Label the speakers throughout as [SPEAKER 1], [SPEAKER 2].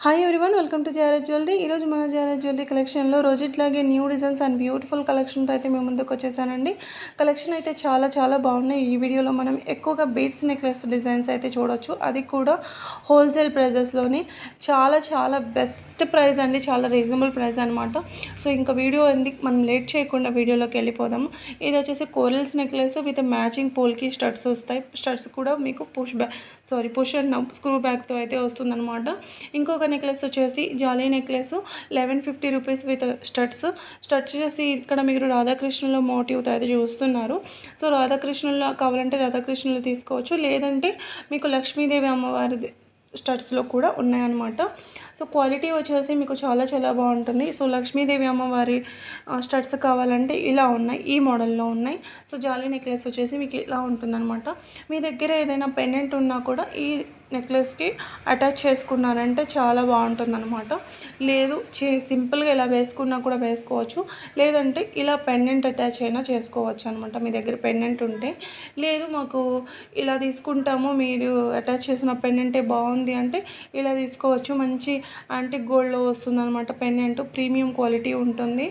[SPEAKER 1] Hi everyone welcome to జారెస్ jewellery ఈరోజు మన జారెస్ జ్యువెలరీ కలెక్షన్లో రోజుట్లాగే న్యూ డిజైన్స్ అండ్ బ్యూటిఫుల్ కలెక్షన్తో అయితే మేము ముందుకు వచ్చేసానండి. కలెక్షన్ అయితే చాలా చాలా బాగున్నాయి. ఈ వీడియోలో మనం ఎక్కువగా బీడ్స్ నెక్లెస్ డిజైన్స్ అయితే చూడొచ్చు. అది కూడా హోల్సేల్ ప్రైజెస్లోని చాలా చాలా బెస్ట్ ప్రైస్ అండి. చాలా రీజనబుల్ ప్రైస్ అనమాట సో ఇంకా వీడియో అంది మనం లేట్ చేయకుండా వీడియోలోకి వెళ్ళిపోదాము. ఇది వచ్చేసి corals necklace with matching polki studs వస్తాయి. స్టడ్స్ కూడా మీకు push back sorry push screw బ్యాక్తో అయితే వస్తుందన్నమాట. ఇంకొక నెక్లెస్ వచ్చేసి jali necklace eleven fifty rupees with studs studs చేసి ఇక్కడ మీరు రాధాకృష్ణుల మోటివ్తో అయితే చూస్తున్నారు. సో రాధాకృష్ణుల కావాలంటే రాధాకృష్ణులు తీసుకోవచ్చు. లేదంటే మీకు లక్ష్మీదేవి అమ్మవారిది స్టడ్స్లో కూడా ఉన్నాయన్నమాట. సో క్వాలిటీ వచ్చేసి మీకు చాలా చాలా బాగుంటుంది. సో లక్ష్మీదేవి అమ్మవారి స్టడ్స్ కావాలంటే ఇలా ఉన్నాయి ఈ మోడల్లో ఉన్నాయి. సో జాలీ నెక్లెస్ వచ్చేసి మీకు ఇలా ఉంటుందన్నమాట. మీ దగ్గర ఏదైనా పెండెంట్ ఉన్నా కూడా ఈ నెక్లెస్కి అటాచ్ చేసుకున్నారంటే చాలా బాగుంటుందన్నమాట. లేదు చే సింపుల్గా ఇలా వేసుకున్నా కూడా వేసుకోవచ్చు. లేదంటే ఇలా పెండెంట్ అటాచ్ అయినా చేసుకోవచ్చు అనమాట మీ దగ్గర పెండెంట్ ఉంటే. లేదు మాకు ఇలా తీసుకుంటాము మీరు అటాచ్ చేసిన పెండెంటే బాగుంది అంటే ఇలా తీసుకోవచ్చు. మంచి యాంటిక్ గోల్డ్లో వస్తుంది అనమాట పెండెంట్. ప్రీమియం క్వాలిటీ ఉంటుంది.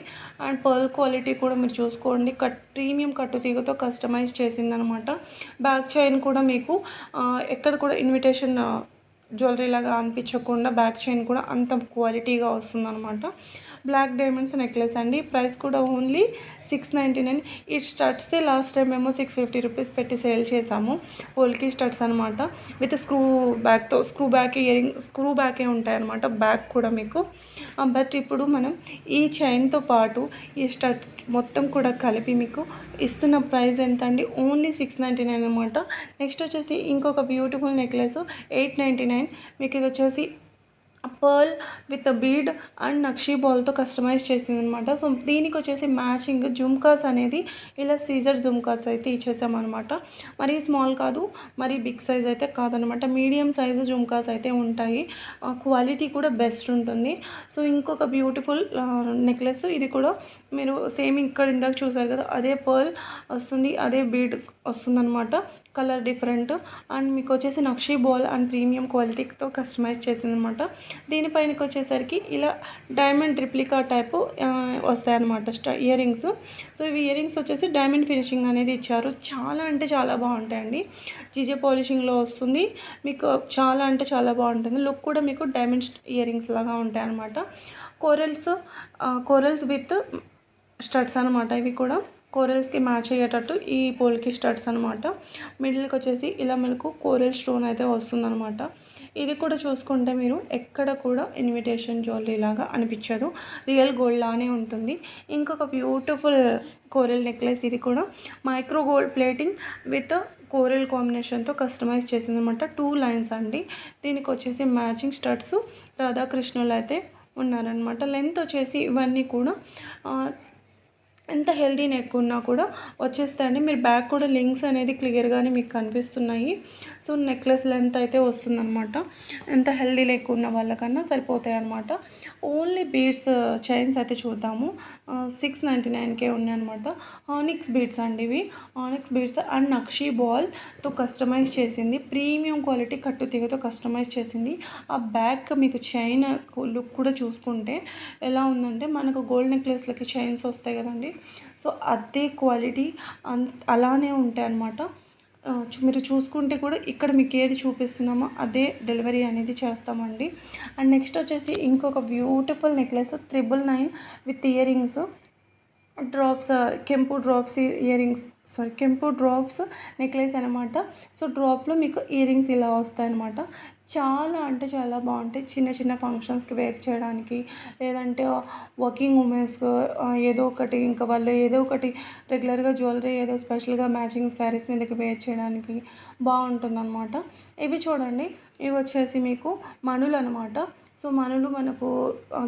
[SPEAKER 1] అండ్ పర్ల్ క్వాలిటీ కూడా మీరు చూసుకోండి. కట్ ప్రీమియం కట్టు తీగతో కస్టమైజ్ చేసిందనమాట బ్యాక్ చైన్ కూడా మీకు ఎక్కడ కూడా ఇన్విటేషన్ చిన్న జ్యువెలరీ లాగా అనిపించకుండా బ్యాక్ చైన్ కూడా అంత క్వాలిటీగా వస్తుందన్నమాట. బ్లాక్ డైమండ్స్ నెక్లెస్ అండి. ప్రైస్ కూడా ఓన్లీ సిక్స్ నైంటీ నైన్. ఈ స్టడ్సే లాస్ట్ టైం మేము సిక్స్ ఫిఫ్టీ రూపీస్ పెట్టి సేల్ చేసాము. ఓల్కి స్టడ్స్ అనమాట విత్ స్క్రూ బ్యాక్తో స్క్రూ బ్యాక్ ఇయరింగ్ స్క్రూ బ్యాకే ఉంటాయి అనమాట బ్యాక్ కూడా మీకు. బట్ ఇప్పుడు మనం ఈ చైన్తో పాటు ఈ స్టడ్స్ మొత్తం కూడా కలిపి మీకు ఇస్తున్న ప్రైస్ ఎంత అండి ఓన్లీ సిక్స్ నైంటీ నైన్ అనమాట నెక్స్ట్ వచ్చేసి ఇంకొక beautiful necklace eight ninety nine. మీకు ఇది వచ్చేసి pearl with bead and nakshi బాల్తో కస్టమైజ్ చేసింది అనమాట సో దీనికి వచ్చేసి మ్యాచింగ్ జుమ్కాస్ అనేది ఇలా సీజర్ జుమ్కాస్ అయితే ఇచ్చేసామన్నమాట. మరి స్మాల్ కాదు మరి బిగ్ సైజ్ అయితే కాదనమాట మీడియం సైజు జుమ్కాస్ అయితే ఉంటాయి. క్వాలిటీ కూడా బెస్ట్ ఉంటుంది. సో ఇంకొక బ్యూటిఫుల్ నెక్లెస్ ఇది కూడా మీరు సేమ్ ఇక్కడ ఇందాక చూసారు కదా అదే పర్ల్ వస్తుంది అదే బీడ్ వస్తుందన్నమాట. కలర్ డిఫరెంట్ అండ్ మీకు వచ్చేసి నక్షీ బాల్ అండ్ ప్రీమియం క్వాలిటీతో కస్టమైజ్ చేసిందనమాట. దీనిపైనకి వచ్చేసరికి ఇలా డైమండ్ రిప్లికా టైపు వస్తాయన్నమాట స్టా ఇయర్ రింగ్స్ సో ఇవి ఇయర్ రింగ్స్ వచ్చేసి డైమండ్ ఫినిషింగ్ అనేది ఇచ్చారు. చాలా అంటే చాలా బాగుంటాయండి. జీజే పాలిషింగ్లో వస్తుంది. మీకు చాలా అంటే చాలా బాగుంటుంది. లుక్ కూడా మీకు డైమండ్ ఇయర్ రింగ్స్ లాగా ఉంటాయన్నమాట. కోరల్స్ కోరల్స్ విత్ స్టడ్స్ అనమాట ఇవి కూడా. కోరల్స్కి మ్యాచ్ అయ్యేటట్టు ఈ పోల్కి స్టడ్స్ అనమాట మిడిల్కి వచ్చేసి ఇలా మనకు కోరల్ స్టోన్ అయితే వస్తుందనమాట ఇది కూడా చూసుకుంటే మీరు ఎక్కడ కూడా ఇన్విటేషన్ జ్యువెలరీ లాగా అనిపించదు. రియల్ గోల్డ్ లానే ఉంటుంది. ఇంకొక బ్యూటిఫుల్ కోరల్ నెక్లెస్ ఇది కూడా. Micro gold plating with coral కాంబినేషన్తో కస్టమైజ్ చేసింది అనమాట టూ లైన్స్ అండి. దీనికి వచ్చేసి మ్యాచింగ్ స్టడ్స్ రాధాకృష్ణులు అయితే ఉన్నారనమాట లెంత్ వచ్చేసి ఇవన్నీ కూడా ఎంత హెల్దీ నెక్ ఉన్నా కూడా వచ్చేస్తాయండి. మీరు బ్యాక్ కూడా లింక్స్ అనేది క్లియర్గానే మీకు కనిపిస్తున్నాయి. సో నెక్లెస్ లెంత్ అయితే వస్తుందన్నమాట. ఎంత హెల్దీ లేకున్న వాళ్ళకన్నా సరిపోతాయి అనమాట ఓన్లీ బీడ్స్ చైన్స్ అయితే చూద్దాము. సిక్స్ నైంటీ నైన్కే ఉన్నాయన్నమాట. ఆనిక్స్ బీడ్స్ అండి ఇవి. ఆనిక్స్ బీడ్స్ అండ్ నక్షీ బాల్తో కస్టమైజ్ చేసింది. ప్రీమియం క్వాలిటీ కట్టు తీగతో కస్టమైజ్ చేసింది. ఆ బ్యాక్ మీకు చైన్ లుక్ కూడా చూసుకుంటే ఎలా ఉందంటే మనకు గోల్డ్ నెక్లెస్లకి చైన్స్ వస్తాయి కదండి. సో అదే క్వాలిటీ అన్ అలానే ఉంటాయి అన్నమాట మీరు చూసుకుంటే కూడా ఇక్కడ మీకు ఏది చూపిస్తున్నామో అదే డెలివరీ అనేది చేస్తామండి. అండ్ నెక్స్ట్ వచ్చేసి ఇంకొక beautiful necklace triple nine with earrings drops కెంపు డ్రాప్స్ ఇయర్ రింగ్స్ సారీ కెంపు డ్రాప్స్ నెక్లెస్ అనమాట సో డ్రాప్లో మీకు ఇయర్ రింగ్స్ ఇలా వస్తాయన్నమాట. చాలా అంటే చాలా బాగుంటాయి. చిన్న చిన్న ఫంక్షన్స్కి వేర్ చేయడానికి లేదంటే వర్కింగ్ ఉమెన్స్కి ఏదో ఒకటి ఇంకా వాళ్ళు ఏదో ఒకటి రెగ్యులర్గా జ్యువెలరీ ఏదో స్పెషల్గా మ్యాచింగ్ శారీస్ మీదకి వేర్ చేయడానికి బాగుంటుందన్నమాట. ఇవి చూడండి. ఇవి వచ్చేసి మీకు మనులు అనమాట సో మనులు మనకు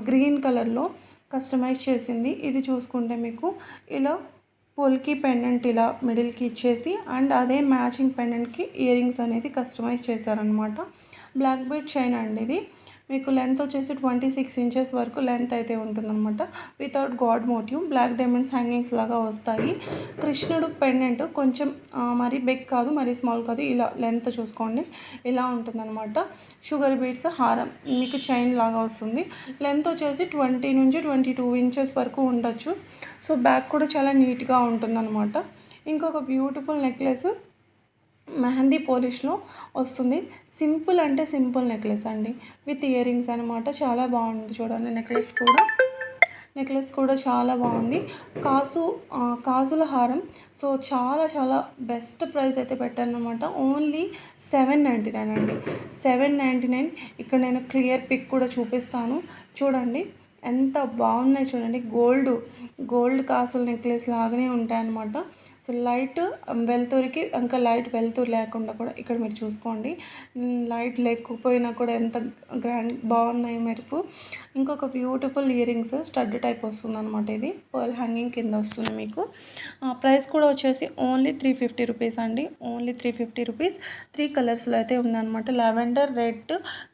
[SPEAKER 1] గ్రీన్ కలర్లో కస్టమైజ్ చేసింది. ఇది చూసుకుంటే మీకు ఇలా పోల్కి పెండెంట్ ఇలా మిడిల్కి ఇచ్చేసి అండ్ అదే మ్యాచింగ్ పెండెంట్కి ఇయర్ రింగ్స్ అనేది కస్టమైజ్ చేశారనమాట బ్లాక్ బీట్ చైన్ అండి ఇది. మీకు లెంత్ వచ్చేసి ట్వంటీ సిక్స్ ఇంచెస్ వరకు లెంత్ అయితే ఉంటుందన్నమాట. Without god motif black diamonds hangings లాగా వస్తాయి. కృష్ణుడు పెండెంట్ కొంచెం మరి మరీ బిగ్ కాదు మరీ స్మాల్ కాదు ఇలా లెంత్ చూసుకోండి. ఇలా ఉంటుందన్నమాట. షుగర్ బీట్స్ హారం మీకు చైన్ లాగా వస్తుంది. లెంత్ వచ్చేసి ట్వంటీ నుంచి ట్వంటీ టూ ఇంచెస్ వరకు ఉండొచ్చు. సో బ్యాక్ కూడా చాలా నీట్గా ఉంటుందన్నమాట. ఇంకొక బ్యూటిఫుల్ నెక్లెస్ మెహందీ పోలిష్లో వస్తుంది. సింపుల్ అంటే సింపుల్ నెక్లెస్ అండి. విత్ ఇయర్ రింగ్స్ అనమాట చాలా బాగుంది చూడండి. నెక్లెస్ కూడా నెక్లెస్ కూడా చాలా బాగుంది. కాసు కాసుల హారం. సో చాలా చాలా బెస్ట్ ప్రైస్ అయితే పెట్టాను అనమాట ఓన్లీ సెవెన్ నైంటీ నైన్ అండి. Seven ninety nine. ఇక్కడ నేను క్లియర్ పిక్ కూడా చూపిస్తాను. చూడండి. ఎంత బాగున్నాయి చూడండి. గోల్డ్ గోల్డ్ కాసుల నెక్లెస్ లాగానే ఉంటాయన్నమాట. లైట్ వెలుతురికి ఇంకా లైట్ వెలుతురు లేకుండా కూడా ఇక్కడ మీరు చూసుకోండి. లైట్ లేకపోయినా కూడా ఎంత గ్రాండ్ బాగున్నాయి మెరుపు. ఇంకొక బ్యూటిఫుల్ ఇయరింగ్స్ స్టడ్ టైప్ వస్తుంది అనమాట ఇది. పర్ల్ హ్యాంగింగ్ కింద వస్తుంది మీకు. ప్రైస్ కూడా వచ్చేసి ఓన్లీ త్రీ ఫిఫ్టీ రూపీస్ అండి. Only three fifty rupees. Three కలర్స్లో అయితే ఉందన్నమాట. లావెండర్ రెడ్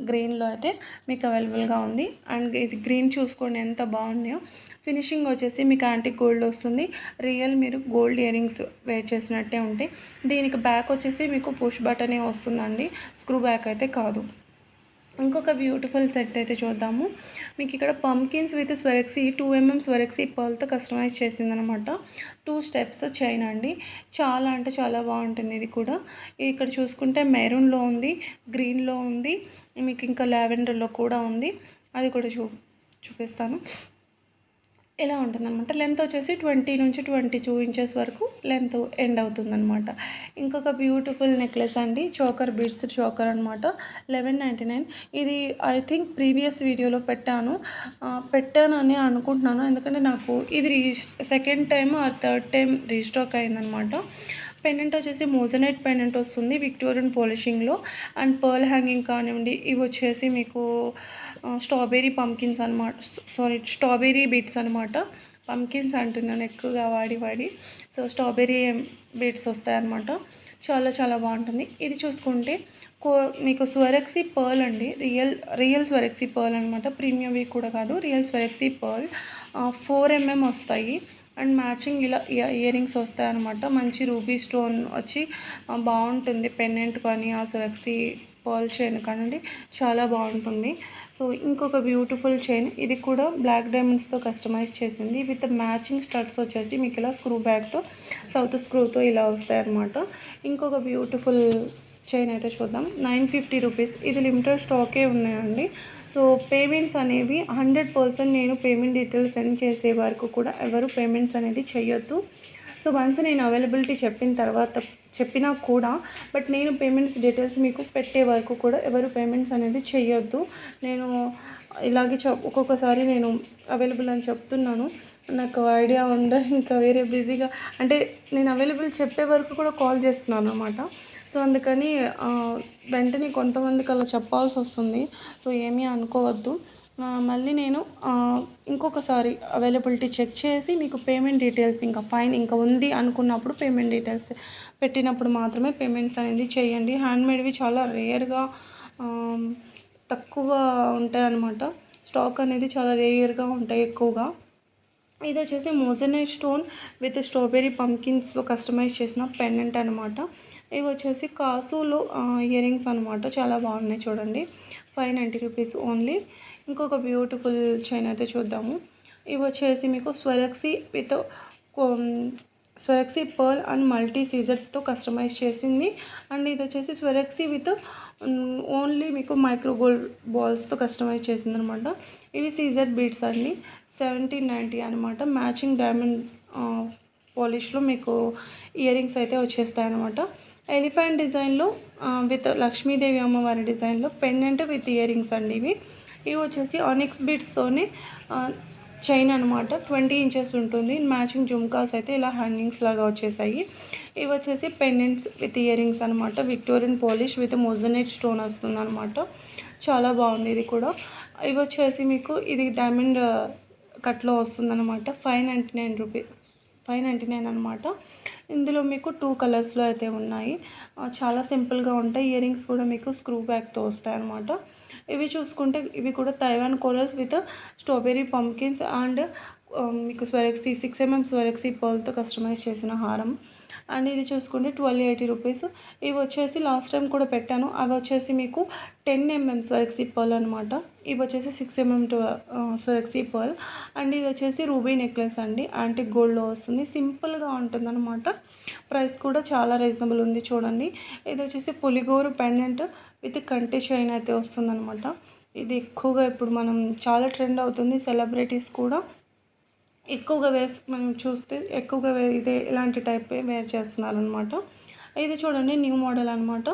[SPEAKER 1] గ్రీన్లో అయితే మీకు అవైలబుల్గా ఉంది. అండ్ ఇది గ్రీన్ చూసుకోండి ఎంత బాగున్నాయో. ఫినిషింగ్ వచ్చేసి మీకు యాంటీ గోల్డ్ వస్తుంది. రియల్ మీరు గోల్డ్ ఇయరింగ్స్ వేర్ చేసినట్టే ఉంటాయి. దీనికి బ్యాక్ వచ్చేసి మీకు పుష్ బటనే వస్తుందండి. స్క్రూ బ్యాక్ అయితే కాదు. ఇంకొక బ్యూటిఫుల్ సెట్ అయితే చూద్దాము. మీకు ఇక్కడ pumpkins with Swarovski two mm Swarovski పర్ల్తో customise చేసిందనమాట. టూ స్టెప్స్ చైన్ అండి. చాలా అంటే చాలా బాగుంటుంది ఇది కూడా. ఇక్కడ చూసుకుంటే మెరూన్లో ఉంది గ్రీన్లో ఉంది మీకు ఇంకా లావెండర్లో కూడా ఉంది. అది కూడా చూ చూపిస్తాను. ఇలా ఉంటుందన్నమాట. లెంత్ వచ్చేసి ట్వంటీ నుంచి ట్వంటీ టూ ఇంచెస్ వరకు లెంత్ ఎండ్ అవుతుందన్నమాట. ఇంకొక బ్యూటిఫుల్ నెక్లెస్ అండి చోకర్ బీడ్స్ చోకర్ అనమాట లెవెన్ నైంటీ నైన్ ఇది ఐ థింక్ ప్రీవియస్ వీడియోలో పెట్టాను. పెట్టానని పెట్టాను అని అనుకుంటున్నాను. ఎందుకంటే నాకు ఇది re second time or third time restock అయిందనమాట పెండెంట్ వచ్చేసి మోజనైట్ పెండెంట్ వస్తుంది విక్టోరియన్ పాలిషింగ్లో అండ్ పర్ల్ హ్యాంగింగ్ కానివ్వండి ఇవి వచ్చేసి మీకు స్ట్రాబెర్రీ పంకిన్స్ అనమాట సారీ స్ట్రాబెర్రీ బీట్స్ అనమాట పంకిన్స్ అంటున్నాను ఎక్కువగా వాడి వాడి. సో స్ట్రాబెర్రీ బీట్స్ వస్తాయన్నమాట. చాలా చాలా బాగుంటుంది. ఇది చూసుకుంటే కో మీకు స్వరక్సీ పర్ల్ అండి. రియల్ రియల్ స్వరక్సీ పర్ల్ అనమాట ప్రీమియం కూడా కాదు. Real Swarovski pearl four mm వస్తాయి. అండ్ మ్యాచింగ్ ఇలా ఇయర్ రింగ్స్ వస్తాయి అనమాట మంచి రూబీ స్టోన్ వచ్చి బాగుంటుంది. పెన్నెంట్ కానీ ఆ స్వరక్సీ పర్ల్ చైన్ కానివ్వండి చాలా బాగుంటుంది. సో ఇంకొక బ్యూటిఫుల్ చైన్ ఇది కూడా బ్లాక్ డైమండ్స్తో కస్టమైజ్ చేసింది. విత్ మ్యాచింగ్ స్టడ్స్ వచ్చేసి మీకు ఇలా స్క్రూ బ్యాగ్తో సౌత్ స్క్రూతో ఇలా వస్తాయి అన్నమాట ఇంకొక బ్యూటిఫుల్ చైన్ అయితే చూద్దాం. Nine fifty rupees. ఇది లిమిటెడ్ స్టాకే ఉన్నాయండి. సో పేమెంట్స్ అనేవి హండ్రెడ్ పర్సెంట్ నేను పేమెంట్ డీటెయిల్స్ సెండ్ చేసే వరకు కూడా ఎవరు పేమెంట్స్ అనేది చేయొద్దు సో వన్స్ నేను అవైలబిలిటీ చెప్పిన తర్వాత చెప్పినా కూడా బట్ నేను పేమెంట్స్ డీటెయిల్స్ మీకు పెట్టే వరకు కూడా ఎవరు పేమెంట్స్ అనేది చేయొద్దు. నేను ఇలాగే చెప్ ఒక్కొక్కసారి నేను అవైలబుల్ అని చెప్తున్నాను. నాకు ఐడియా ఉండ ఇంకా వేరే బిజీగా అంటే నేను అవైలబుల్ చెప్పే వరకు కూడా కాల్ చేస్తున్నాను అనమాట సో అందుకని వెంటనే కొంతమందికి అలా చెప్పాల్సి వస్తుంది. సో ఏమీ అనుకోవద్దు. మళ్ళీ నేను ఇంకొకసారి అవైలబిలిటీ చెక్ చేసి మీకు పేమెంట్ డీటెయిల్స్ ఇంకా ఫైన్ ఇంకా ఉంది అనుకున్నప్పుడు పేమెంట్ డీటెయిల్స్ పెట్టినప్పుడు మాత్రమే పేమెంట్స్ అనేది చేయండి. హ్యాండ్మేడ్వి చాలా రేర్గా తక్కువ ఉంటాయి అన్నమాట స్టాక్ అనేది చాలా రేయర్గా ఉంటాయి ఎక్కువగా. ఇది వచ్చేసి moissanite stone with strawberry pumpkins customise చేసిన పెండెంట్ అనమాట ఇవి వచ్చేసి కాసులో ఇయర్ రింగ్స్ అనమాట చాలా బాగున్నాయి చూడండి. Five ninety rupees only. ఇంకొక బ్యూటిఫుల్ చైన్ అయితే చూద్దాము. ఇవి వచ్చేసి మీకు Swarovski with Swarovski pearl and multi సీజర్తో customise చేసింది. అండ్ ఇది వచ్చేసి స్వరక్సీ విత్ ఓన్లీ మీకు మైక్రో గోల్డ్ బాల్స్తో కస్టమైజ్ చేసింది అనమాట ఇవి సీజర్ బీట్స్ అండి. సెవెంటీన్ నైంటీ అనమాట. మ్యాచింగ్ డైమండ్ పాలిష్లో మీకు ఇయర్ రింగ్స్ అయితే వచ్చేస్తాయి అనమాట ఎలిఫెంట్ డిజైన్లో విత్ లక్ష్మీదేవి అమ్మవారి డిజైన్లో పెండెంట్ విత్ ఇయర్ రింగ్స్ అండి ఇవి. ఇవి వచ్చేసి ఆనిక్స్ బీట్స్తోనే చైన్ అనమాట ట్వంటీ ఇంచెస్ ఉంటుంది. మ్యాచింగ్ జుమ్కాస్ అయితే ఇలా హ్యాంగింగ్స్ లాగా వచ్చేసాయి. ఇవి వచ్చేసి పెండెంట్స్ విత్ ఇయర్ రింగ్స్ అనమాట Victorian polish with moissanite stone వస్తుంది అనమాట చాలా బాగుంది ఇది కూడా. ఇవి వచ్చేసి మీకు ఇది డైమండ్ కట్లో వస్తుందన్నమాట. Five ninety nine rupee five ninety nine అనమాట ఇందులో మీకు టూ కలర్స్లో అయితే ఉన్నాయి. చాలా సింపుల్గా ఉంటాయి. ఇయర్ రింగ్స్ కూడా మీకు స్క్రూ బ్యాక్తో వస్తాయి అనమాట ఇవి చూసుకుంటే ఇవి కూడా Taiwan corals with strawberry pumpkins and um, మీకు స్వరక్సీ సిక్స్ ఎంఎం స్వరక్సీ పర్ల్తో కస్టమైజ్ చేసిన హారం. అండ్ ఇది చూసుకుంటే ట్వెల్వ్ ఎయిటీ రూపీస్. ఇవి వచ్చేసి లాస్ట్ టైం కూడా పెట్టాను. అవి వచ్చేసి మీకు టెన్ ఎంఎం స్వరక్సీ పర్ల్ అనమాట ఇవి వచ్చేసి six mm to uh, Swarovski pearl. And ఇది వచ్చేసి రూబీ నెక్లెస్ అండి. యాంటిక్ గోల్డ్లో వస్తుంది. సింపుల్గా ఉంటుంది అనమాట ప్రైస్ కూడా చాలా రీజనబుల్ ఉంది చూడండి. ఇది వచ్చేసి పులిగోరు పెండెంట్ విత్ కంటి చైన్ అయితే వస్తుందనమాట ఇది ఎక్కువగా ఇప్పుడు మనం చాలా ట్రెండ్ అవుతుంది సెలబ్రిటీస్ కూడా. ఎక్కువగా వేసి మనం చూస్తే ఎక్కువగా వే- ఇదే ఇలాంటి టైప్ వేర్ చేస్తున్నారు అనమాట ఇది చూడండి న్యూ మోడల్ అనమాట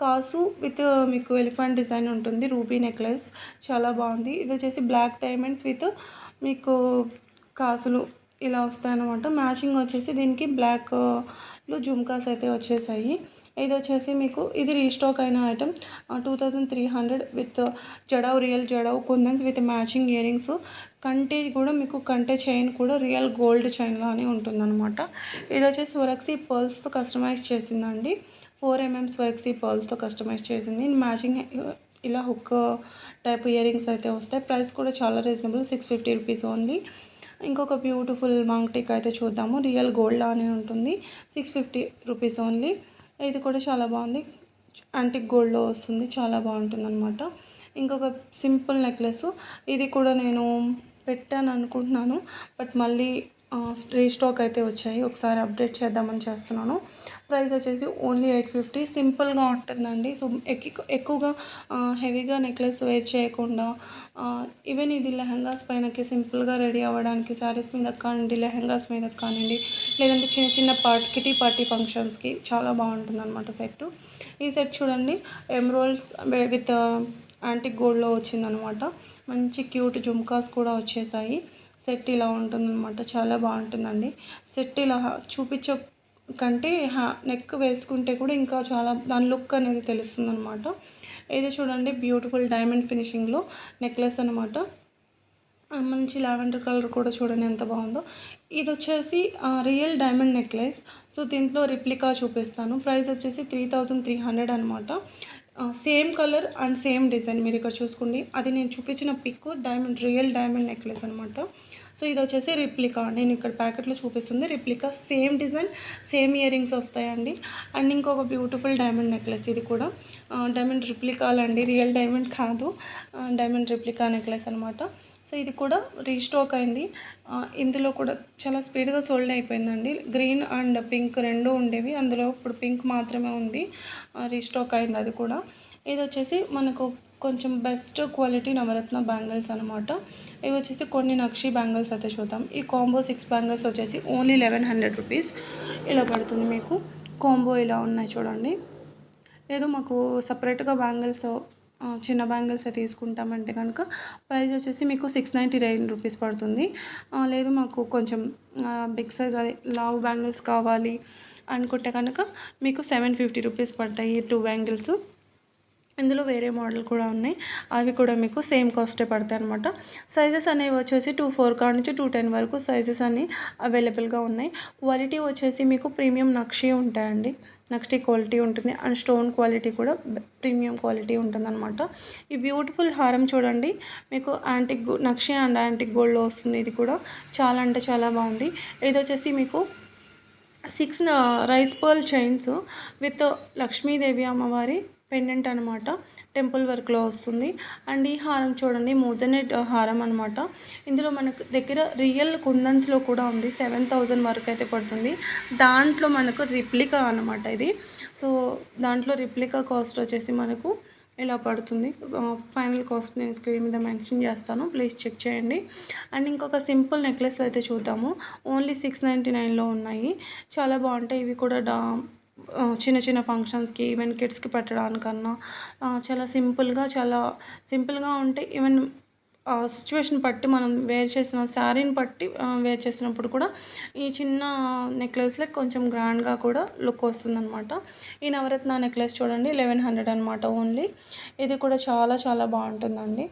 [SPEAKER 1] కాసు విత్ మీకు ఎలిఫెంట్ డిజైన్ ఉంటుంది రూబీ నెక్లెస్ చాలా బాగుంది. ఇది వచ్చేసి బ్లాక్ డైమండ్స్ విత్ మీకు కాసులు ఇలా వస్తాయన్నమాట. మ్యాచింగ్ వచ్చేసి దీనికి బ్లాక్ జుమ్కాస్ అయితే వచ్చేసాయి. ఇది వచ్చేసి మీకు ఇది రీస్టాక్ అయిన item two thousand three hundred with jadau real jadau kundans with matching earrings కంటి కూడా మీకు కంటే చైన్ కూడా రియల్ గోల్డ్ చైన్ లానే ఉంటుందన్నమాట. ఇది వచ్చేసి స్వరక్సీ పర్ల్స్తో కస్టమైజ్ చేసిందండి. ఫోర్ ఎంఎం mm వరక్సీ పర్ల్స్తో కస్టమైజ్ చేసింది. మ్యాచింగ్ uh, ఇలా హుక్ టైప్ ఇయర్ రింగ్స్ అయితే వస్తాయి. ప్రైస్ కూడా చాలా reasonable six fifty rupees only ఇంకొక బ్యూటిఫుల్ మాంగ్టిక్ అయితే చూద్దాము. రియల్ గోల్డ్ లానే ఉంటుంది. సిక్స్ ఫిఫ్టీ రూపీస్ ఓన్లీ ఇది కూడా చాలా బాగుంది. యాంటిక్ గోల్డ్లో వస్తుంది. చాలా బాగుంటుంది అనమాట ఇంకొక సింపుల్ నెక్లెస్ ఇది కూడా నేను పెట్టాను అనుకుంటున్నాను. బట్ మళ్ళీ రీస్టాక్ అయితే వచ్చాయి. ఒకసారి అప్డేట్ చేద్దామని చేస్తున్నాను. ప్రైస్ వచ్చేసి ఓన్లీ ఎయిట్ ఫిఫ్టీ. సింపుల్గా ఉంటుందండి. సో ఎక్కు ఎక్కువగా హెవీగా నెక్లెస్ వేర్ చేయకుండా ఈవెన్ ఇది లెహంగాస్ పైనకి సింపుల్గా రెడీ అవ్వడానికి శారీస్ మీద కానివ్వండి లెహంగాస్ మీద కానివ్వండి లేదంటే చిన్న చిన్న పార్టీ కిటీ పార్టీ ఫంక్షన్స్కి చాలా బాగుంటుంది అనమాట సెట్ ఈ సెట్ చూడండి. ఎమ్రోల్స్ విత్ యాంటిక్ గోల్డ్లో వచ్చిందనమాట మంచి క్యూట్ జుమ్కాస్ కూడా వచ్చేసాయి. సెట్ ఇలా ఉంటుందన్నమాట. చాలా బాగుంటుందండి. సెట్ ఇలా చూపించే కంటే నెక్ వేసుకుంటే కూడా ఇంకా చాలా దాని లుక్ అనేది తెలుస్తుంది అనమాట ఇది చూడండి బ్యూటిఫుల్ డైమండ్ ఫినిషింగ్లో నెక్లెస్ అనమాట మంచి లావెండర్ కలర్ కూడా చూడండి ఎంత బాగుందో. ఇది వచ్చేసి రియల్ డైమండ్ నెక్లెస్. సో దీంట్లో రిప్లికా చూపిస్తాను. ప్రైస్ వచ్చేసి త్రీ థౌజండ్ త్రీ హండ్రెడ్ అనమాట same colour and same design మీరు ఇక్కడ చూసుకోండి. అది నేను చూపించిన pic diamond real diamond necklace అనమాట సో ఇది వచ్చేసి రిప్లికా నేను ఇక్కడ ప్యాకెట్లో చూపిస్తుంది. Replica same design same earrings వస్తాయండి. అండ్ ఇంకొక బ్యూటిఫుల్ డైమండ్ నెక్లెస్ ఇది కూడా. డైమండ్ రిప్లికాలండి రియల్ డైమండ్ కాదు. డైమండ్ రిప్లికా నెక్లెస్ అనమాట సో ఇది కూడా రీస్టాక్ అయింది. ఇందులో కూడా చాలా స్పీడ్గా సోల్డ్ అయిపోయిందండి. గ్రీన్ అండ్ పింక్ రెండు ఉండేవి. అందులో ఇప్పుడు పింక్ మాత్రమే ఉంది. రీస్టాక్ అయింది అది కూడా. ఇది వచ్చేసి మనకు కొంచెం బెస్ట్ క్వాలిటీ నవరత్న బ్యాంగిల్స్ అనమాట ఇవి వచ్చేసి కొన్ని నక్షి బ్యాంగిల్స్ అయితే చూద్దాం. ఈ కాంబో సిక్స్ బ్యాంగిల్స్ వచ్చేసి ఓన్లీ లెవెన్ హండ్రెడ్ రూపీస్. ఇలా పడుతుంది మీకు. కాంబో ఇలా ఉన్నాయి చూడండి. లేదు మాకు సపరేట్గా బ్యాంగిల్స్ చిన్న బ్యాంగిల్స్ తీసుకుంటామంటే కనుక ప్రైస్ వచ్చేసి మీకు సిక్స్ నైంటీ నైన్ రూపీస్ పడుతుంది. లేదు మాకు కొంచెం బిగ్ సైజ్ అదే లావ్ బ్యాంగిల్స్ కావాలి అనుకుంటే కనుక మీకు సెవెన్ ఫిఫ్టీ రూపీస్ పడతాయి ఈ టూ బ్యాంగిల్స్. ఇందులో వేరే మోడల్ కూడా ఉన్నాయి. అవి కూడా మీకు సేమ్ కాస్టే పడతాయి అనమాట సైజెస్ అనేవి వచ్చేసి టూ ఫోర్ కాడ నుంచి టూ టెన్ వరకు సైజెస్ అన్నీ అవైలబుల్గా ఉన్నాయి. క్వాలిటీ వచ్చేసి మీకు ప్రీమియం నక్షి ఉంటాయండి. నక్షి క్వాలిటీ ఉంటుంది. అండ్ స్టోన్ క్వాలిటీ కూడా ప్రీమియం క్వాలిటీ ఉంటుందన్నమాట. ఈ బ్యూటిఫుల్ హారం చూడండి. మీకు యాంటిక్ గో- నక్షి అండ్ యాంటిక్ గోల్డ్లో వస్తుంది. ఇది కూడా చాలా అంటే చాలా బాగుంది. ఇది వచ్చేసి మీకు six rice pearl chains with Lakshmidevi అమ్మవారి పెండెంట్ అనమాట టెంపుల్ వర్క్లో వస్తుంది. అండ్ ఈ హారం చూడండి మోజనెట్ హారం అనమాట ఇందులో మనకు దగ్గర రియల్ కుందన్స్లో కూడా ఉంది సెవెన్ థౌజండ్ వరకు అయితే పడుతుంది. దాంట్లో మనకు రిప్లికా అనమాట ఇది. సో దాంట్లో రిప్లికా కాస్ట్ వచ్చేసి మనకు ఇలా పడుతుంది? ఫైనల్ కాస్ట్ నేను స్క్రీన్ మీద మెన్షన్ చేస్తాను. ప్లీజ్ చెక్ చేయండి. అండ్ ఇంకొక సింపుల్ నెక్లెస్ అయితే చూద్దాము. ఓన్లీ సిక్స్ నైంటీ నైన్లో ఉన్నాయి. చాలా బాగుంటాయి. ఇవి కూడా డా చిన్న చిన్న ఫంక్షన్స్కి ఈవెన్ కిడ్స్కి పెట్టడానికన్నా చాలా సింపుల్గా చాలా సింపుల్గా ఉంటే ఈవెన్ సిచ్యువేషన్ బట్టి మనం వేర్ చేసిన శారీని బట్టి వేర్ చేసినప్పుడు కూడా ఈ చిన్న నెక్లెస్లే కొంచెం గ్రాండ్గా కూడా లుక్ వస్తుందన్నమాట. ఈ నవరత్న నెక్లెస్ చూడండి లెవెన్ హండ్రెడ్ అనమాట ఓన్లీ. ఇది కూడా చాలా చాలా బాగుంటుందండి.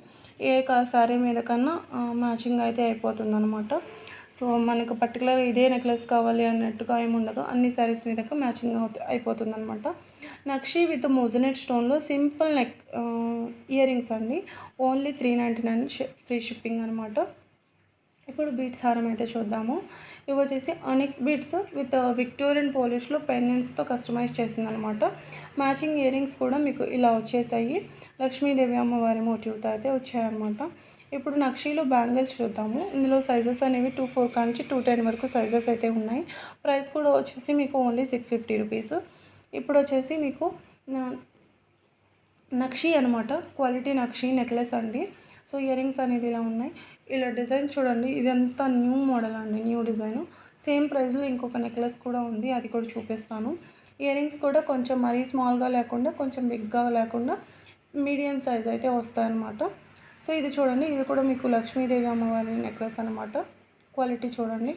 [SPEAKER 1] ఏ కా శారీ మీద కన్నా మ్యాచింగ్ అయితే అయిపోతుందనమాట సో మనకు పర్టికులర్ ఇదే నెక్లెస్ కావాలి అన్నట్టుగా ఏమి ఉండదు. అన్ని శారీస్ మీదకి మ్యాచింగ్ అయిపోతుంది అనమాట నక్షి విత్ మోజనెట్ స్టోన్లో సింపుల్ నెక్ ఇయర్ రింగ్స్ అండి. Only three ninety nine free shipping అనమాట ఇప్పుడు బీట్స్ హారం అయితే చూద్దాము. ఇవి వచ్చేసి అనిక్స్ బీట్స్ విత్ విక్టోరియన్ పోలిష్లో పెండెంట్స్తో కస్టమైజ్ చేసిందనమాట మ్యాచింగ్ ఇయర్ రింగ్స్ కూడా మీకు ఇలా వచ్చేసాయి. లక్ష్మీదేవి అమ్మవారి మోటివ్తో అయితే వచ్చాయన్నమాట. ఇప్పుడు నక్షీలో బ్యాంగిల్స్ చూద్దాము. ఇందులో సైజెస్ అనేవి టూ ఫోర్ నుంచి టూ టెన్ వరకు సైజెస్ అయితే ఉన్నాయి. ప్రైస్ కూడా వచ్చేసి మీకు ఓన్లీ సిక్స్ ఫిఫ్టీ రూపీస్ ఇప్పుడు వచ్చేసి మీకు నక్షీ నక్షి అనమాట క్వాలిటీ నక్షి నెక్లెస్ అండి. సో ఇయర్ రింగ్స్ అనేది ఇలా ఉన్నాయి. ఇలా డిజైన్ చూడండి. ఇదంతా న్యూ మోడల్ అండి. న్యూ డిజైన్ సేమ్ ప్రైస్లో ఇంకొక నెక్లెస్ కూడా ఉంది. అది కూడా చూపిస్తాను. ఇయర్ రింగ్స్ కూడా కొంచెం మరీ స్మాల్గా లేకుండా కొంచెం బిగ్గా లేకుండా మీడియం సైజ్ అయితే వస్తాయన్నమాట. సో ఇది చూడండి ఇది కూడా మీకు లక్ష్మీదేవి అమ్మవారి నెక్లెస్ అనమాట క్వాలిటీ చూడండి.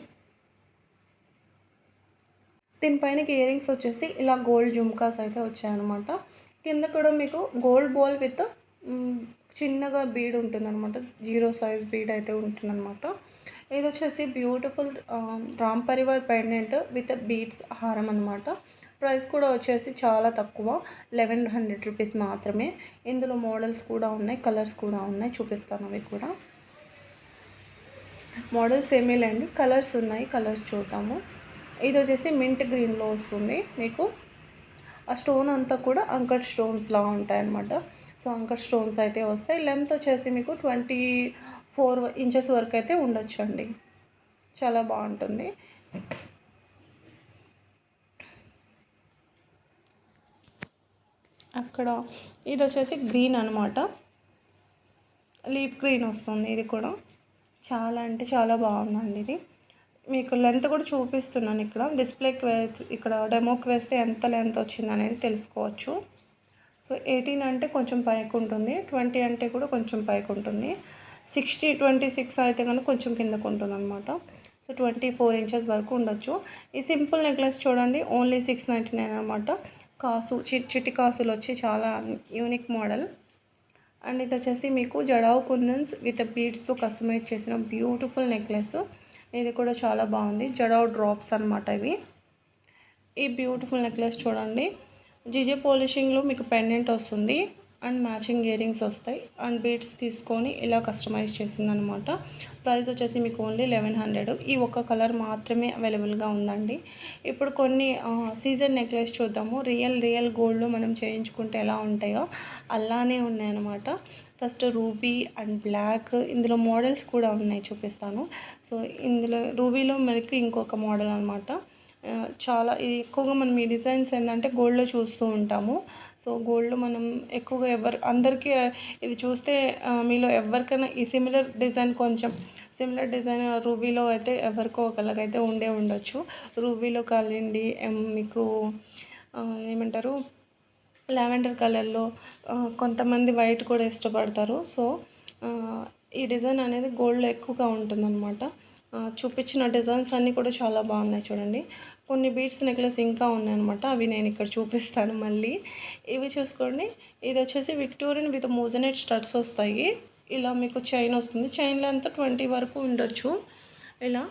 [SPEAKER 1] దీనిపైన ఇయర్ రింగ్స్ వచ్చేసి ఇలా గోల్డ్ జుమ్కాస్ అయితే వచ్చాయన్నమాట. కింద కూడా మీకు గోల్డ్ బాల్ విత్ చిన్నగా బీడ్ ఉంటుందన్నమాట. జీరో సైజ్ బీడ్ అయితే ఉంటుందన్నమాట. ఇది వచ్చేసి beautiful Ram Parivar pendant with beads హారం అనమాట ప్రైస్ కూడా వచ్చేసి చాలా తక్కువ. లెవెన్ హండ్రెడ్ రూపీస్ మాత్రమే. ఇందులో మోడల్స్ కూడా ఉన్నాయి కలర్స్ కూడా ఉన్నాయి. చూపిస్తాను అవి కూడా. మోడల్స్ ఏమీ లేండి కలర్స్ ఉన్నాయి కలర్స్ చూద్దాము. ఇది వచ్చేసి మింట్ గ్రీన్లో వస్తుంది మీకు. ఆ స్టోన్ అంతా కూడా అంకట్ స్టోన్స్ ఉంటాయన్నమాట. ఉంటాయి అన్నమాట సో అంకట్ స్టోన్స్ అయితే వస్తాయి. లెంత్ వచ్చేసి మీకు ట్వంటీ ఫోర్ ఇంచెస్ వరకు అయితే ఉండొచ్చు అండి చాలా బాగుంటుంది. అక్కడ. ఇది వచ్చేసి గ్రీన్ అనమాట లీఫ్ గ్రీన్ వస్తుంది ఇది కూడా. చాలా అంటే చాలా బాగుందండి ఇది. మీకు లెంత్ కూడా చూపిస్తున్నాను ఇక్కడ. డిస్ప్లేకి వే ఇక్కడ డెమోకి వేస్తే ఎంత లెంత్ వచ్చింది అనేది తెలుసుకోవచ్చు. సో ఎయిటీన్ అంటే కొంచెం పైకి ఉంటుంది. ట్వంటీ అంటే కూడా కొంచెం పైకి ఉంటుంది. సిక్స్టీ ట్వంటీ సిక్స్ అయితే కనుక కొంచెం కిందకు ఉంటుంది అనమాట సో ట్వంటీ ఫోర్ ఇంచెస్ వరకు ఉండొచ్చు. ఈ సింపుల్ నెక్లెస్ చూడండి. ఓన్లీ సిక్స్ నైంటీ నైన్ అనమాట కాసు చి- చిట్టి కాసులు వచ్చి చాలా యూనిక్ మోడల్ అండ్ ఇది వచ్చేసి మీకు జడావు కుందన్స్ విత్ బీడ్స్తో కస్టమైజ్ చేసిన బ్యూటిఫుల్ నెక్లెస్ ఇది కూడా చాలా బాగుంది. జడావు డ్రాప్స్ అనమాట ఇవి. ఈ బ్యూటిఫుల్ నెక్లెస్ చూడండి. జిజే పాలిషింగ్లో మీకు పెండెంట్ వస్తుంది. అండ్ మ్యాచింగ్ ఇయరింగ్స్ వస్తాయి. అండ్ బీడ్స్ తీసుకొని ఇలా కస్టమైజ్ చేసిందనమాట. ప్రైస్ వచ్చేసి మీకు ఓన్లీ లెవెన్ హండ్రెడ్. ఈ ఒక్క కలర్ మాత్రమే అవైలబుల్గా ఉందండి. ఇప్పుడు కొన్ని సీజన్ నెక్లెస్ చూద్దాము. రియల్ రియల్ గోల్డ్లో మనం చేయించుకుంటే ఎలా ఉంటాయో అలానే ఉన్నాయన్నమాట. First ruby and black. ఇందులో మోడల్స్ కూడా ఉన్నాయి చూపిస్తాను. సో ఇందులో రూబీలో మనకి ఇంకొక మోడల్ అనమాట చాలా ఎక్కువగా మనం ఈ డిజైన్స్ ఏంటంటే గోల్డ్లో చూస్తూ ఉంటాము. సో గోల్డ్ మనం ఎక్కువగా ఎవరు అందరికీ ఇది చూస్తే మీలో ఎవరికైనా ఈ సిమిలర్ డిజైన్ కొంచెం సిమిలర్ డిజైన్ రూబీలో అయితే ఎవరికో ఒకరికైతే ఉండే ఉండొచ్చు. రూబీలో కానివ్వండి ఎం, మీకు ఏమంటారు లావెండర్ కలర్లో కొంతమంది వైట్ కూడా ఇష్టపడతారు. సో ఈ డిజైన్ అనేది గోల్డ్లో ఎక్కువగా ఉంటుందన్నమాట. చూపించిన డిజైన్స్ అన్నీ కూడా చాలా బాగున్నాయి చూడండి. కొన్ని బీట్స్ నెక్లెస్ ఇంకా ఉన్నాయన్నమాట. అవి నేను ఇక్కడ చూపిస్తాను మళ్ళీ. ఇవి చూసుకోండి. ఇది వచ్చేసి విక్టోరియన్ విత్ మోజనెట్ స్టడ్స్ వస్తాయి. ఇలా మీకు చైన్ వస్తుంది. చైన్ లెంత్ ట్వంటీ వరకు ఉండొచ్చు. ఇలా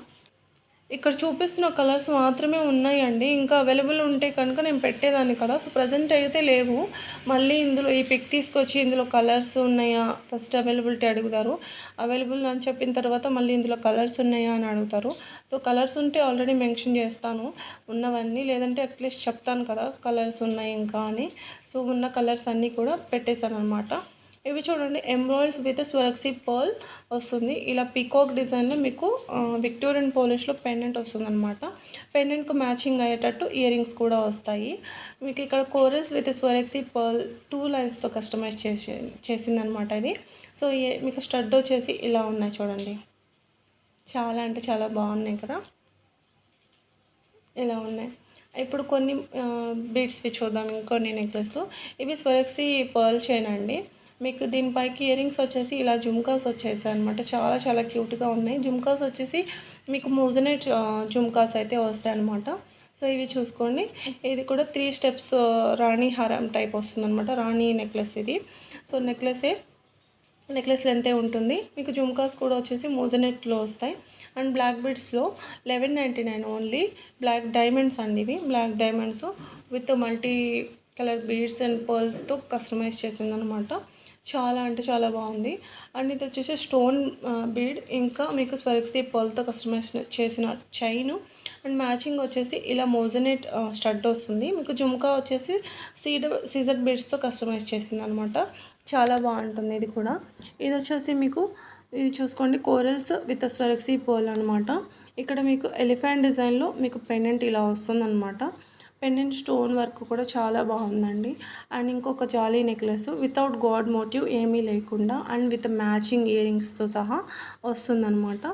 [SPEAKER 1] ఇక్కడ చూపిస్తున్న కలర్స్ మాత్రమే ఉన్నాయండి. ఇంకా అవైలబుల్ ఉంటే కనుక నేను పెట్టేదాన్ని కదా. సో ప్రజెంట్ అయితే లేవు. మళ్ళీ ఇందులో ఈ పిక్ తీసుకొచ్చి ఇందులో కలర్స్ ఉన్నాయా? ఫస్ట్ అవైలబిలిటీ అడుగుతారు. అవైలబుల్ అని చెప్పిన తర్వాత మళ్ళీ ఇందులో కలర్స్ ఉన్నాయా అని అడుగుతారు. సో కలర్స్ ఉంటే ఆల్రెడీ మెన్షన్ చేస్తాను. ఉన్నవన్నీ లేదంటే అట్లీస్ట్ చెప్తాను కదా కలర్స్ ఉన్నాయి ఇంకా అని. సో ఉన్న కలర్స్ అన్నీ కూడా పెట్టేశాను అనమాట ఇవి చూడండి ఎంబ్రాయిడ్స్ విత్ స్వరక్సీ పర్ల్ వస్తుంది. ఇలా పీకాక్ డిజైన్లో మీకు విక్టోరియన్ పోలిష్లో పెండెంట్ వస్తుంది అనమాట పెండెంట్కు మ్యాచింగ్ అయ్యేటట్టు ఇయర్ రింగ్స్ కూడా వస్తాయి. మీకు ఇక్కడ corals with Swarovski pearl two లైన్స్తో customise చేసి చేసిందనమాట ఇది. సో మీకు స్టడ్ వచ్చేసి ఇలా ఉన్నాయి చూడండి. చాలా అంటే చాలా బాగున్నాయి కదా. ఇలా ఉన్నాయి. ఇప్పుడు కొన్ని బీట్స్వి చూద్దాం ఇంకొన్ని నెక్లెస్ ఇవి స్వరక్సీ పర్ల్ చైన్ అండి. మీకు దీనిపైకి ఇయర్ రింగ్స్ వచ్చేసి ఇలా జుమ్కాస్ వచ్చేసాయి అనమాట చాలా చాలా క్యూట్గా ఉన్నాయి. జుమ్కాస్ వచ్చేసి మీకు మూజనే జుమ్కాస్ అయితే వస్తాయి అనమాట సో ఇవి చూసుకోండి. ఇది కూడా త్రీ స్టెప్స్ రాణి హారం టైప్ వస్తుందన్నమాట రాణి నెక్లెస్ ఇది. సో నెక్లెసే నెక్లెస్ లెంతే ఉంటుంది. మీకు జుమ్కాస్ కూడా వచ్చేసి మోజనెట్లో వస్తాయి. And black బీడ్స్లో eleven ninety nine only black diamonds అండి ఇవి. Black diamonds with multi colour beads and పర్ల్స్తో customise చేసింది అనమాట చాలా అంటే చాలా బాగుంది. అండ్ ఇది వచ్చేసి స్టోన్ బీడ్. ఇంకా మీకు స్వర్క్సీ పర్ల్తో కస్టమైజ్ చేసిన చైన్. అండ్ మ్యాచింగ్ వచ్చేసి ఇలా మోజనేట్ స్టడ్ వస్తుంది. మీకు జుమ్కా వచ్చేసి సీడ్ సీజర్ బీడ్స్తో కస్టమైజ్ చేసింది అనమాట చాలా బాగుంటుంది ఇది కూడా. ఇది వచ్చేసి మీకు ఇది చూసుకోండి కోరల్స్ విత్ స్వరక్సీ పోల్ అనమాట. ఇక్కడ మీకు ఎలిఫెంట్ డిజైన్లో మీకు పెండెంట్ ఇలా వస్తుంది అనమాట పెండెంట్ స్టోన్ వర్క్ కూడా చాలా బాగుందండి. అండ్ ఇంకొక jali necklace without god motive ఏమీ లేకుండా అండ్ విత్ మ్యాచింగ్ ఇయరింగ్స్తో సహా వస్తుందన్నమాట.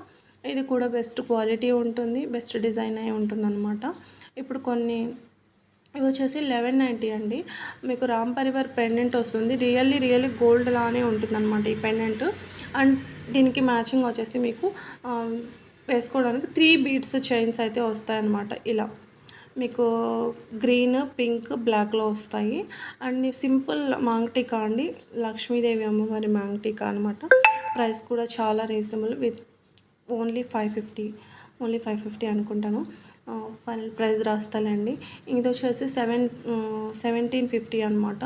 [SPEAKER 1] ఇది కూడా బెస్ట్ క్వాలిటీ ఉంటుంది బెస్ట్ డిజైన్ అయి ఉంటుందన్నమాట. ఇప్పుడు కొన్ని ఇవి వచ్చేసి లెవెన్ నైంటీ అండి. మీకు రామ్ పరివార్ పెండెంట్ వస్తుంది. రియల్లీ రియల్లీ గోల్డ్ లానే ఉంటుంది అనమాట ఈ పెండెంట్. అండ్ దీనికి మ్యాచింగ్ వచ్చేసి మీకు వేసుకోవడానికి త్రీ బీట్స్ చైన్స్ అయితే వస్తాయన్నమాట ఇలా. మీకు గ్రీన్ పింక్ బ్లాక్లో వస్తాయి. అండ్ సింపుల్ మాంగ్టికా అండి. లక్ష్మీదేవి అమ్మవారి మాంగ్టికా అనమాట ప్రైస్ కూడా చాలా reasonable with only five fifty only five fifty అనుకుంటాను. ఫైనల్ ప్రైస్ రాస్తాలండి. ఇది వచ్చేసి సెవెన్ సెవెంటీన్ ఫిఫ్టీ అనమాట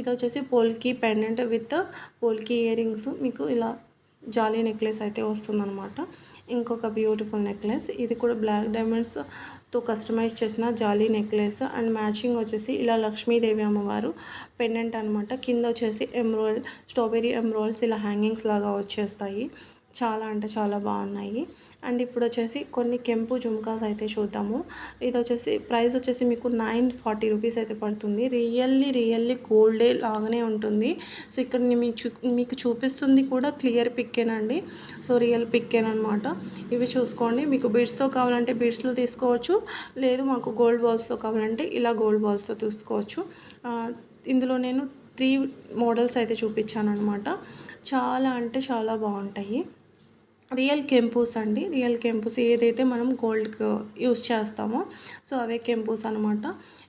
[SPEAKER 1] ఇది వచ్చేసి polki pendant with polki earrings మీకు ఇలా జాలీ నెక్లెస్ అయితే వస్తుందన్నమాట. ఇంకొక బ్యూటిఫుల్ నెక్లెస్. ఇది కూడా బ్లాక్ డైమండ్స్ తో కస్టమైజ్ చేసిన జాలీ నెక్లెస్ అండ్ మ్యాచింగ్ వచ్చేసి ఇలా లక్ష్మీదేవి అమ్మవారు పెండెంట్ అనమాట కింద వచ్చేసి ఎమ్రోల్ స్ట్రాబెరీ ఎమ్రోల్స్ ఇలా హ్యాంగింగ్స్ లాగా వచ్చేస్తాయి. చాలా అంటే చాలా బాగున్నాయి. అండ్ ఇప్పుడు వచ్చేసి కొన్ని కెంపు జుమ్కాస్ అయితే చూద్దాము. ఇది వచ్చేసి ప్రైస్ వచ్చేసి మీకు నైన్ ఫార్టీ రూపీస్ అయితే పడుతుంది. రియల్లీ రియల్లీ గోల్డే లాగానే ఉంటుంది. సో ఇక్కడ మీకు చూ మీకు చూపిస్తుంది కూడా క్లియర్ పిక్కేనండి. సో రియల్ పిక్కేనమాట ఇవి చూసుకోండి. మీకు బీడ్స్తో కావాలంటే బీడ్స్లో తీసుకోవచ్చు. లేదు మాకు గోల్డ్ బాల్స్తో కావాలంటే ఇలా గోల్డ్ బాల్స్తో తీసుకోవచ్చు. ఇందులో నేను త్రీ మోడల్స్ అయితే చూపించాను అనమాట చాలా అంటే చాలా బాగుంటాయి. రియల్ కెంపూస్ అండి. రియల్ కెంపూస్ ఏదైతే మనం గోల్డ్కి యూస్ చేస్తామో సో అవే కెంపూస్ అనమాట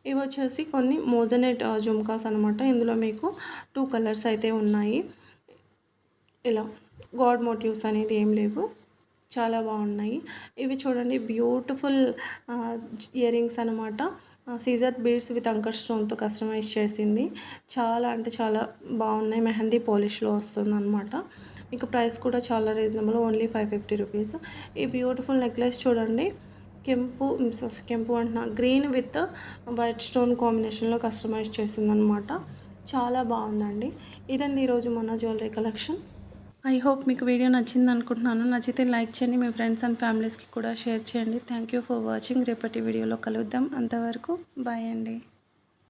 [SPEAKER 1] ఇవి వచ్చేసి కొన్ని మోజనెట్ జుమ్కాస్ అనమాట ఇందులో మీకు టూ కలర్స్ అయితే ఉన్నాయి. ఇలా గాడ్ మోటివ్స్ అనేది ఏం లేవు. చాలా బాగున్నాయి. ఇవి చూడండి బ్యూటిఫుల్ ఇయర్ రింగ్స్ అనమాట సీజర్ బీడ్స్ విత్ అంకర్ స్టోన్తో కస్టమైజ్ చేసింది. చాలా అంటే చాలా బాగున్నాయి. మెహందీ పాలిష్లో వస్తుంది అనమాట మీకు ప్రైస్ కూడా చాలా reasonable only five fifty rupees. ఈ బ్యూటిఫుల్ నెక్లెస్ చూడండి. కెంపు కెంపు అంటున్నా. గ్రీన్ విత్ వైట్ స్టోన్ కాంబినేషన్లో కస్టమైజ్ చేసిందనమాట చాలా బాగుందండి. ఇదండి ఈరోజు మన జ్యువెలరీ కలెక్షన్. ఐ హోప్ మీకు వీడియో నచ్చింది అనుకుంటున్నాను. నచ్చితే లైక్ చేయండి మీ ఫ్రెండ్స్ అండ్ ఫ్యామిలీస్కి కూడా షేర్ చేయండి. థ్యాంక్ యూ ఫర్ వాచింగ్ రేపటి వీడియోలో కలుద్దాం. అంతవరకు బాయ్ అండి.